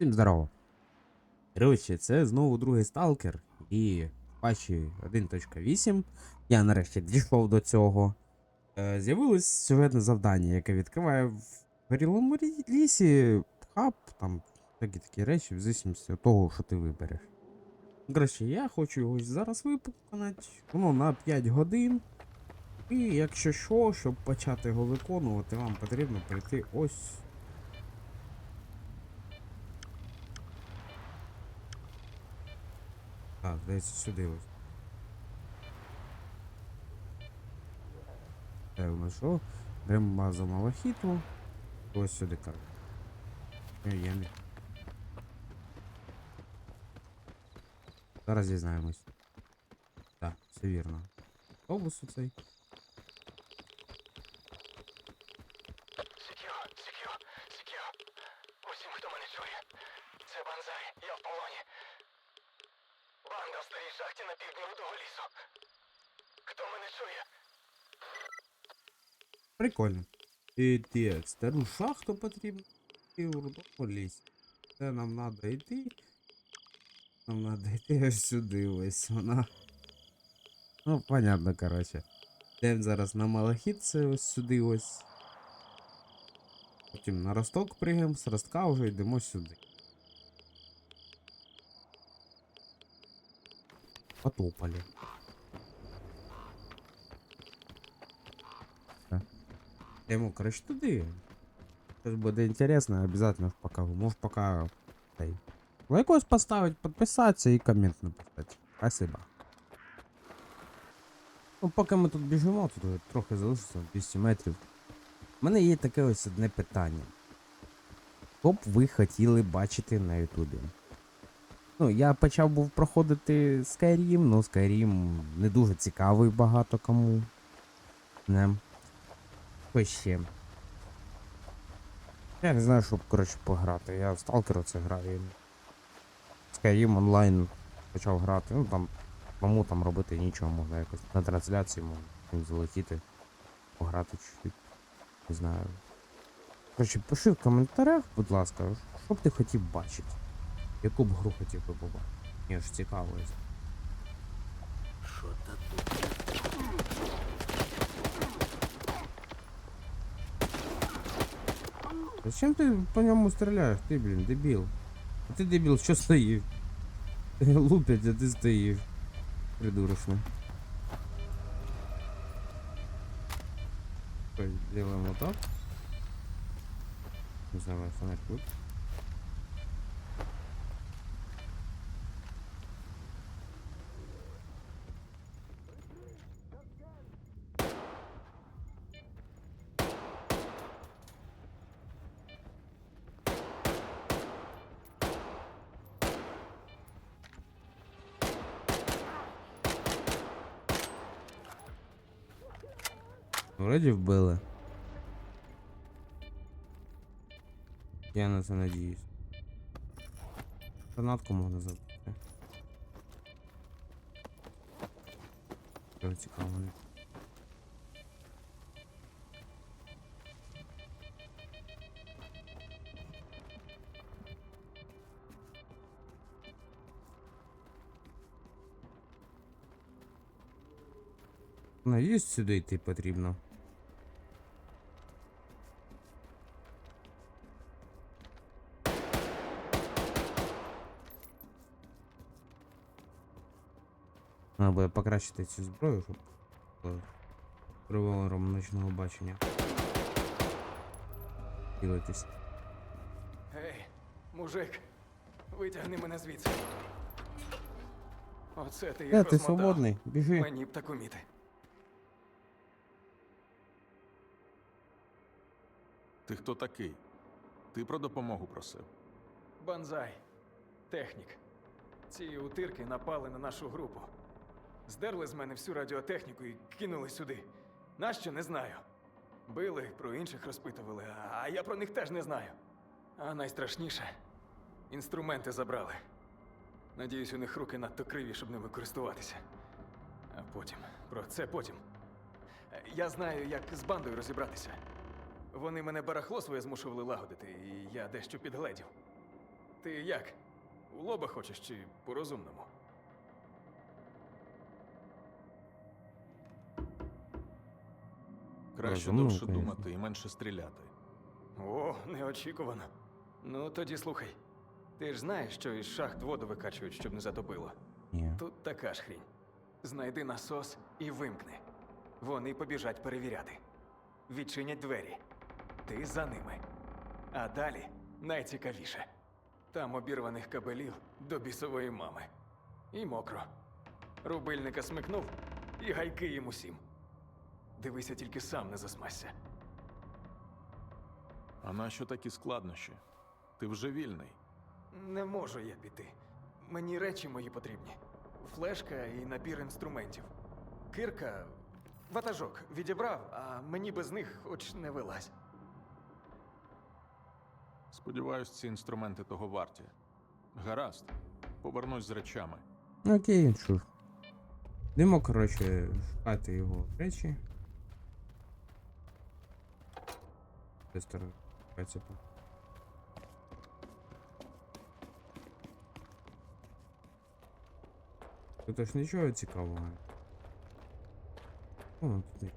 Всім здорово. Коротше, це знову другий сталкер, і в патчі 1.8 я нарешті дійшов до цього. Е, з'явилось сюжетне завдання, яке відкриває в горілому лісі хаб, там такі такі речі, в зависимості від того, що ти вибереш. Коротше, я хочу його зараз виконати. Воно на 5 годин. І якщо що, щоб почати його виконувати, вам потрібно прийти ось А, здається, сюди ось. Ну що? Беремо базу малахіту. Ось сюди кар. Е, Я не. Зараз дізнаємось. Так, все вірно. Автобус оцей. Сікіо, Сікіо, Сікіо. Усім, хто мене чує. Це Банзай, я в полоні. Банда в старій шахті на півдні Рудого лісу. Хто мене чує? Прикольно. І так, стару шахту потрібно. І. Це нам треба йти. Нам треба йти ось сюди ось вона. Ну, понятно, коротше. Йдемо зараз на малахіт, це ось сюди ось. Потім на росток пригаємо, з ростка вже йдемо сюди. Потопали. Йдемо, коротше, туди. Щось буде інтересно, покажу. Може пока. Дай. Лайкос поставить, підписатися і комент написати. Спасибо. Ну, поки ми тут біжимо, тут трохи залишиться 200 метрів. У мене є таке ось одне питання. Що б ви хотіли бачити на Ютубі? Ну, я почав був проходити Skyrim, ну Skyrim не дуже цікавий багато кому. Не. Що? Я не знаю, щоб, коротше, пограти. Я в Stalker це граю. Skyrim онлайн почав грати. Ну там кому там робити нічого, можна якось на трансляції можна залетіти, пограти чуть-чуть. Не знаю. Коротше, пиши в коментарях, будь ласка, що б ти хотів бачити. Яку б гру хотів би побачити. Мені ж цікаво. Що тут? Зачем ти по ньому стріляєш? Ти, блін, дебіл. А ти дебіл, що стоїш? Лупять, а ти стоїш. Придурочно. Ой, Делаем вот так. Не знаю, фонарь тут. Вроді вбили. Я на це надіюсь. Гранатку можна забити. Що цікаво. не? Надіюсь, сюди йти потрібно. Треба буде покращити цю зброю, щоб було ночного бачення. Ділитись. Гей, мужик, витягни мене звідси. Оце ти їх Е, ти розмотав. свободний, біжи. Мені б так уміти. Ти хто такий? Ти про допомогу просив. Банзай. Технік. Ці утирки напали на нашу групу. Здерли з мене всю радіотехніку і кинули сюди. Нащо не знаю. Били, про інших розпитували, а я про них теж не знаю. А найстрашніше інструменти забрали. Надіюсь, у них руки надто криві, щоб ними користуватися. А потім, про це потім. Я знаю, як з бандою розібратися. Вони мене барахло своє змушували лагодити, і я дещо підгледів. Ти як? У лоба хочеш чи по-розумному? Краще Розумно, довше конечно. думати і менше стріляти. О, неочікувано. Ну, тоді слухай. Ти ж знаєш, що із шахт воду викачують, щоб не затопило. Ні. Тут така ж хрінь. Знайди насос і вимкни. Вони побіжать перевіряти. Відчинять двері. Ти за ними. А далі найцікавіше. Там обірваних кабелів до бісової мами. І мокро. Рубильника смикнув і гайки їм усім. Дивися, тільки сам не засмасся. А нащо такі складнощі? Ти вже вільний. Не можу я піти. Мені речі мої потрібні: флешка і набір інструментів. Кирка, ватажок відібрав, а мені без них хоч не вилазь. Сподіваюсь, ці інструменти того варті. Гаразд, повернусь з речами. Окей, ж. Йдемо, коротше, шукати його речі. Де сторони? Катя. Тут аж нічого цікавого. О, тут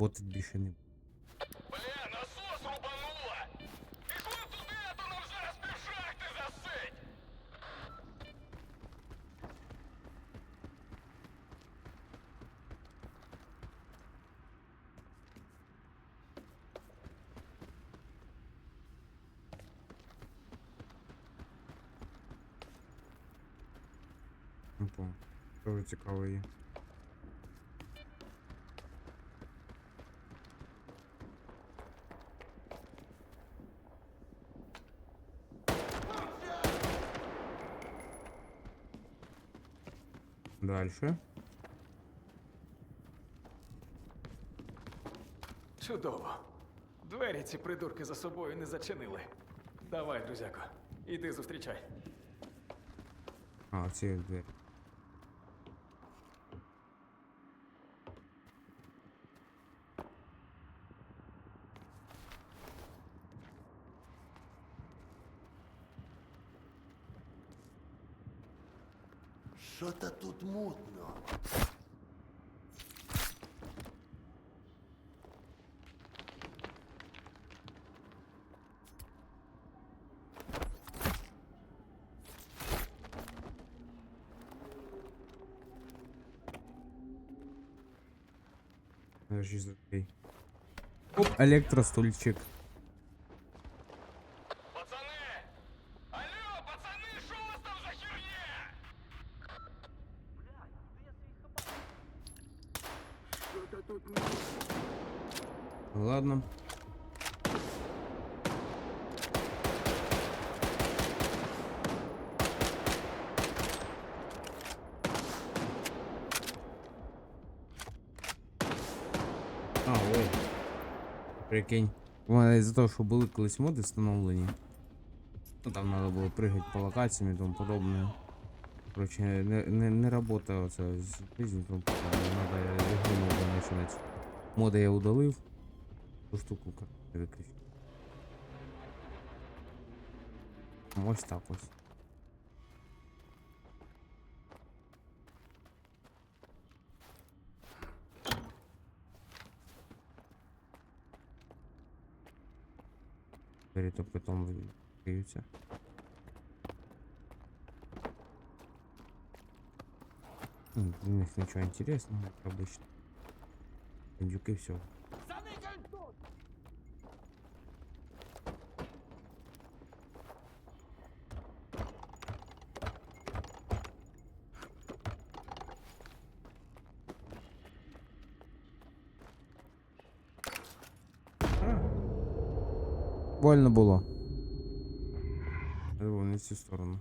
работать більше не буде. Бля, насос рубануло! Пішли туди, а то нам зараз півшахти засить! Не помню. Дуже цікаво є. Дальше. Чудово. Двері ці придурки за собою не зачинили. Давай, друзяко, іди зустрічай. А, ці двері. Тут мутно. Подожди. Оп, електростульчик. Прикинь. У мене із-за того, що були колись моди встановлені. Ну там треба було пригати по локаціям і тому подобне. Короче, не, не, не работа оце з подобне. Надо ігру нову починати. Моди я удалив. Ту штуку виключив. Ось так ось. Двері то потом відкриються. М, В них ничего интересного, как обычно. Индюки все. Больно було. Не в цю сторону.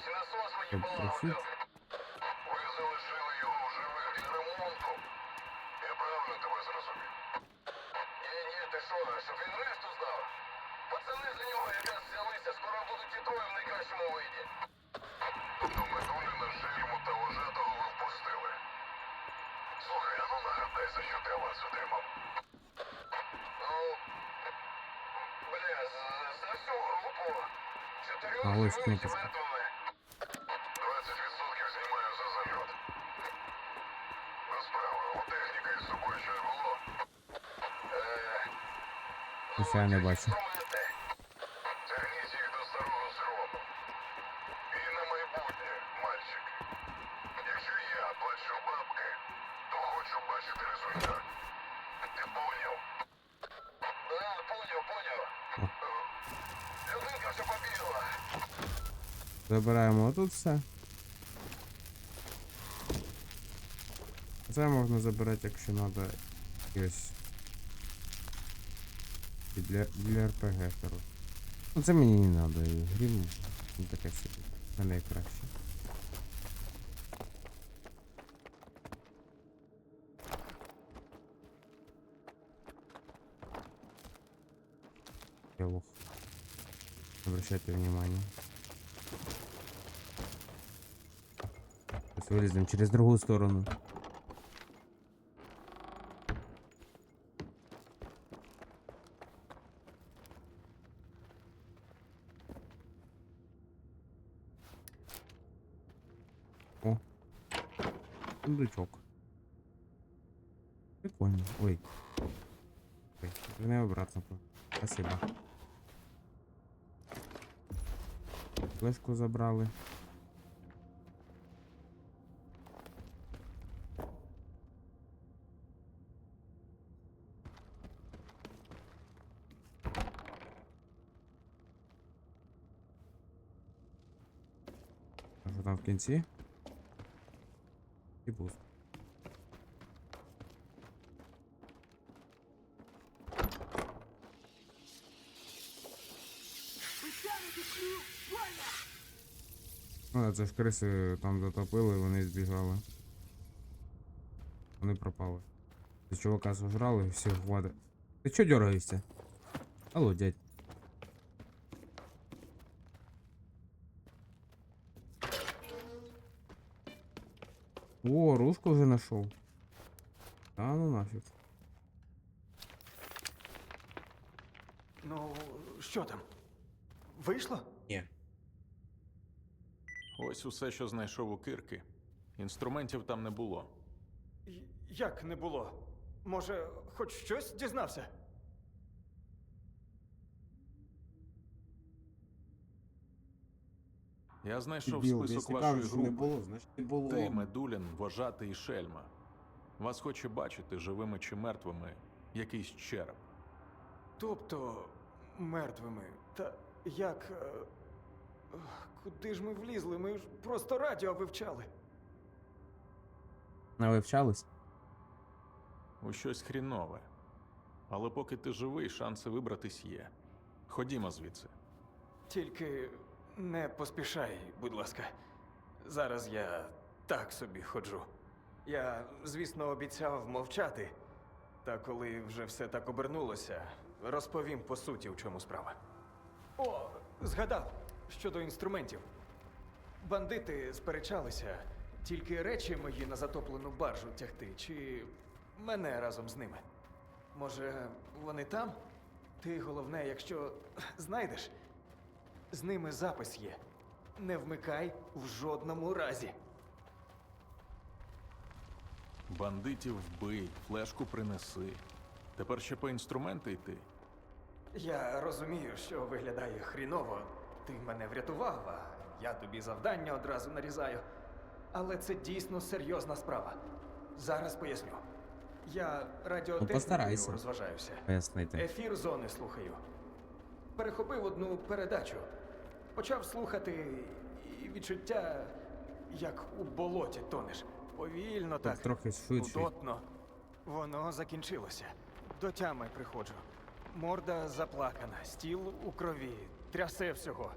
виявився, до речі, насос мені Об- полагодив. профіт. Ви залишили його в живих для ремонту. Я правильно тебе зрозумів. Ні, ні, ти що, щоб він решту здав? Пацани за нього якраз взялися, скоро будуть і троє в найкращому виді. Тобто Медуліна, Шельму та Вожатого ви впустили. Слухай, а ну нагадай, за що ти вас отримав? Ну, бля, за, за всю групу. Чотирьох А ось живих і кнопочка. Людинка все побігла. Забираємо отут все. Це можна забирати, якщо треба якось. І Для, для РПГ, коротше. Ну це мені не треба, і грім ну, таке собі. Не найкраще. Я лох. Обращайте внимание. Сейчас вылезем через другую сторону. Сундучок. Прикольно. Ой. Ой, верни обратно. Спасибо. Флешку забрали. Там в кінці? І пусто. Ну, це ж криси там затопили, вони збігали. Вони пропали. Ти чувака сожрали, все, хватит. Ти чо дергаєшся? Алло, дядь. О, ружку вже знайшов. А ну нафіг. Ну, що там? Вийшло? Ні. Ось усе, що знайшов у кирки. Інструментів там не було. Як не було? Може, хоч щось дізнався? Я знайшов список вашої групи. значить не було. Ти, Медулін, Вожатий і Шельма. Вас хоче бачити живими чи мертвими якийсь череп. Тобто мертвими. Та як. е, Куди ж ми влізли? Ми ж просто радіо вивчали. Не вивчались? У щось хрінове. Але поки ти живий, шанси вибратись є. Ходімо звідси. Тільки не поспішай, будь ласка. Зараз я так собі ходжу. Я, звісно, обіцяв мовчати. Та коли вже все так обернулося, розповім по суті, в чому справа. О, згадав щодо інструментів. Бандити сперечалися, тільки речі мої на затоплену баржу тягти, чи мене разом з ними. Може, вони там? Ти головне, якщо знайдеш, з ними запис є. Не вмикай в жодному разі. Бандитів вбий, флешку принеси. Тепер ще по інструменти йти. Я розумію, що виглядає хріново. Ти мене врятував, а я тобі завдання одразу нарізаю. Але це дійсно серйозна справа. Зараз поясню. Я радіотехнікою розважаюся. Пояснити. Ефір зони слухаю. Перехопив одну передачу. Почав слухати і відчуття, як у болоті тонеш. Повільно так. трохи швидше. Нудотно. Воно закінчилося. До тями приходжу. Морда заплакана, стіл у крові, трясе всього.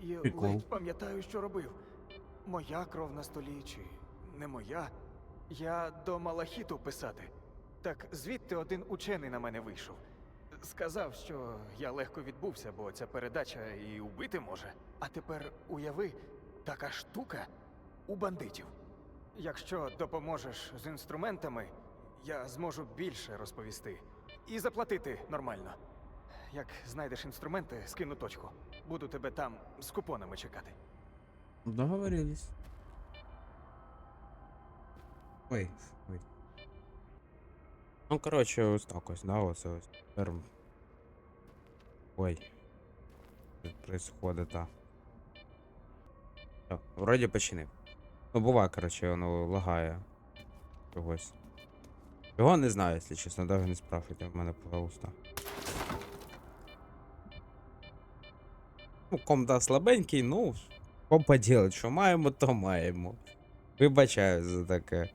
І Прикол. ледь пам'ятаю, що робив. Моя кров на столі чи не моя. Я до малахіту писати. Так звідти один учений на мене вийшов. Сказав, що я легко відбувся, бо ця передача і убити може. А тепер уяви, така штука у бандитів. Якщо допоможеш з інструментами, я зможу більше розповісти. І заплатити нормально. Як знайдеш інструменти, скину точку. Буду тебе там з купонами чекати. Договорились. Ой, ой. Ну, коротше, ось так ось, да, ось ось. Тепер... Ой. Происходит. Все, вроді починив. Ну, буває, коротше, воно лагає. Чогось. Чого не знаю, якщо чесно, навіть не спрашивайте в мене, пожалуйста. Ну, комда слабенький, ну, що поділать, що маємо, то маємо. Вибачаю за таке.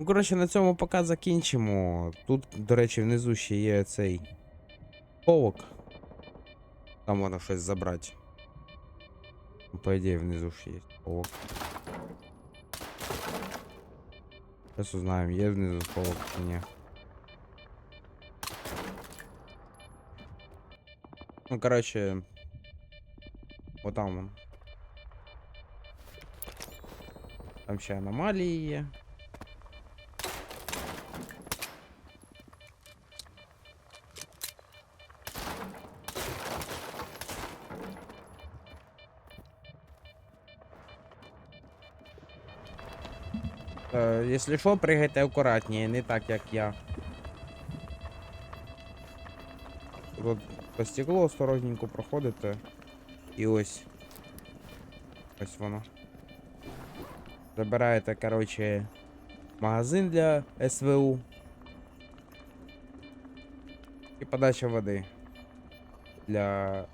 Ну, коротше, на цьому поки закінчимо. Тут, до речі, внизу ще є цей повок. Там можна щось забрати. Ну, По ідеї, внизу ще є повок. Зараз узнаємо, є внизу повок чи ні. Ну, короче, вот там он. Там ще аномалії є. Е, Якщо що, пригайте акуратніше, не так як я. Тут по стеклу осторожненько проходите. І ось. Ось воно. Забираєте, короче, магазин для СВУ. І подача води. Для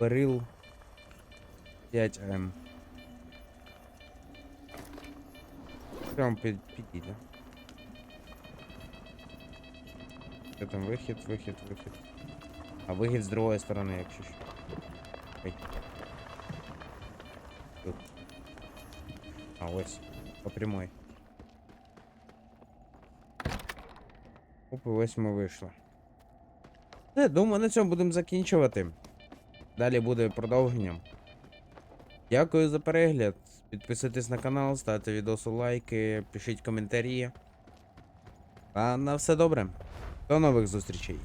берил 5М. Прям під, підійде. Де там вихід, вихід, вихід. А вихід з другої сторони, якщо що. А ось. По прямой. Оп, і ось ми вийшли. Все, думаю, на цьому будемо закінчувати. Далі буде продовження. Дякую за перегляд. Підписуйтесь на канал, ставте відосу лайки, пишіть коментарі. А на все добре. До нових зустрічей.